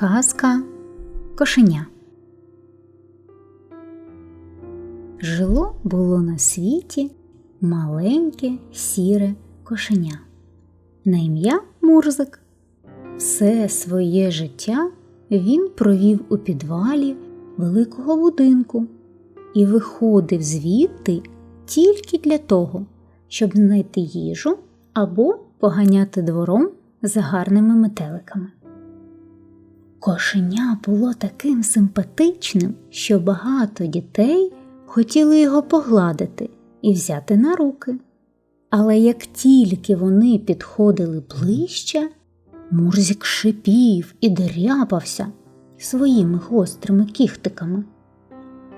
Казка Кошеня. Жило було на світі маленьке сіре кошеня. На ім'я Мурзик. Все своє життя він провів у підвалі великого будинку і виходив звідти тільки для того, щоб знайти їжу або поганяти двором за гарними метеликами. Кошеня було таким симпатичним, що багато дітей хотіли його погладити і взяти на руки. Але як тільки вони підходили ближче, Мурзік шипів і дряпався своїми гострими кіхтиками.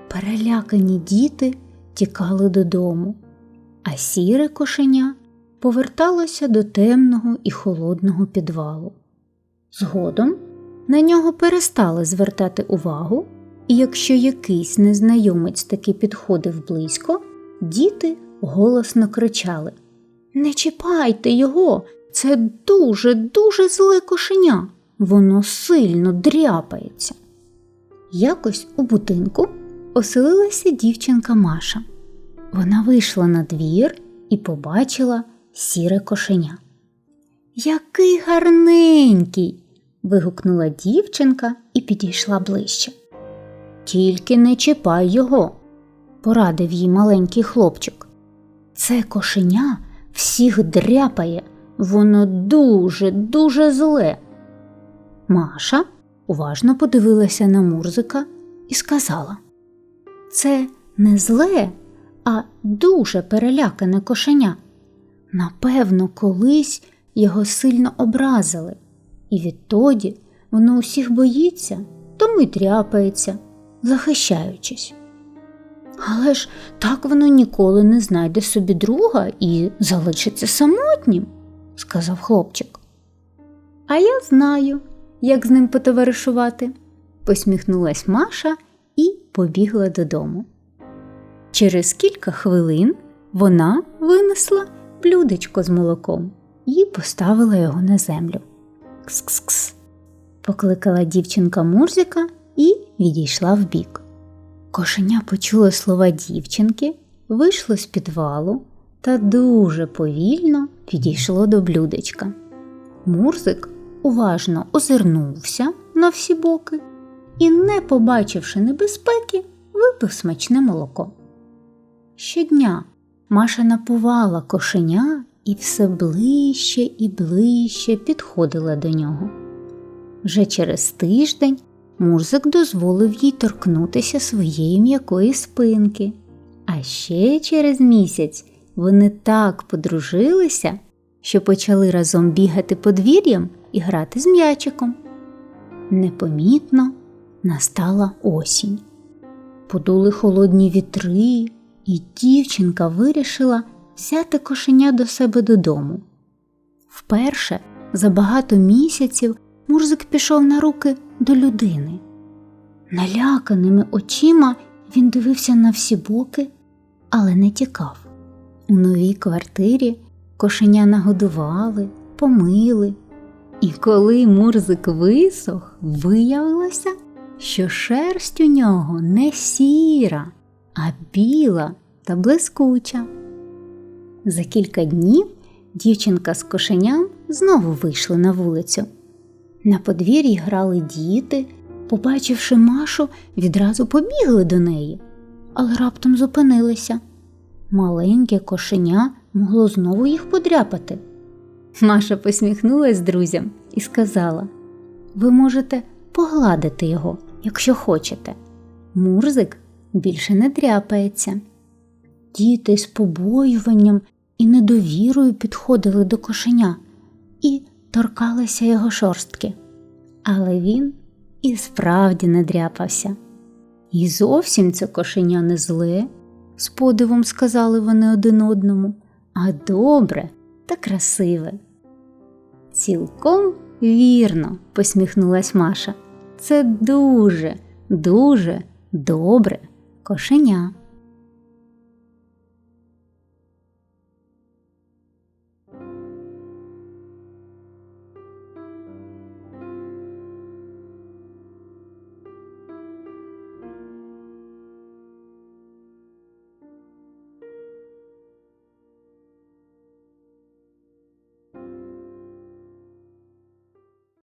Перелякані діти тікали додому, а сіре кошеня поверталося до темного і холодного підвалу. Згодом на нього перестали звертати увагу, і якщо якийсь незнайомець таки підходив близько, діти голосно кричали Не чіпайте його, це дуже, дуже зле кошеня, воно сильно дряпається. Якось у будинку оселилася дівчинка Маша. Вона вийшла на двір і побачила сіре кошеня. Який гарненький! Вигукнула дівчинка і підійшла ближче. Тільки не чіпай його, порадив їй маленький хлопчик. Це кошеня всіх дряпає, воно дуже, дуже зле. Маша уважно подивилася на Мурзика і сказала: Це не зле, а дуже перелякане кошеня. Напевно, колись його сильно образили, і відтоді воно усіх боїться, тому й тряпається, захищаючись. Але ж так воно ніколи не знайде собі друга і залишиться самотнім, сказав хлопчик. А я знаю, як з ним потоваришувати, посміхнулась Маша і побігла додому. Через кілька хвилин вона винесла блюдечко з молоком і поставила його на землю. Кс-кс-кс, покликала дівчинка Мурзика і відійшла вбік. Кошеня почуло слова дівчинки, вийшло з підвалу та дуже повільно підійшло до блюдечка. Мурзик уважно озирнувся на всі боки і, не побачивши небезпеки, випив смачне молоко. Щодня Маша напувала кошеня і все ближче і ближче підходила до нього. Вже через тиждень Мурзик дозволив їй торкнутися своєї м'якої спинки, а ще через місяць вони так подружилися, що почали разом бігати подвір'ям і грати з м'ячиком. Непомітно настала осінь. Подули холодні вітри, і дівчинка вирішила взяти кошеня до себе додому. Вперше за багато місяців Мурзик пішов на руки до людини. Наляканими очима він дивився на всі боки, але не тікав. У новій квартирі кошеня нагодували, помили, і коли Мурзик висох, виявилося, що шерсть у нього не сіра, а біла та блискуча. За кілька днів дівчинка з кошеням знову вийшли на вулицю. На подвір'ї грали діти, побачивши Машу, відразу побігли до неї, але раптом зупинилися. Маленьке кошеня могло знову їх подряпати. Маша посміхнулась друзям і сказала: Ви можете погладити його, якщо хочете. Мурзик більше не дряпається. Діти з побоюванням і недовірою підходили до кошеня і торкалися його шорстки. Але він і справді не дряпався. І зовсім це кошеня не зле, з подивом сказали вони один одному, а добре та красиве. Цілком вірно, посміхнулась Маша. Це дуже, дуже добре кошеня.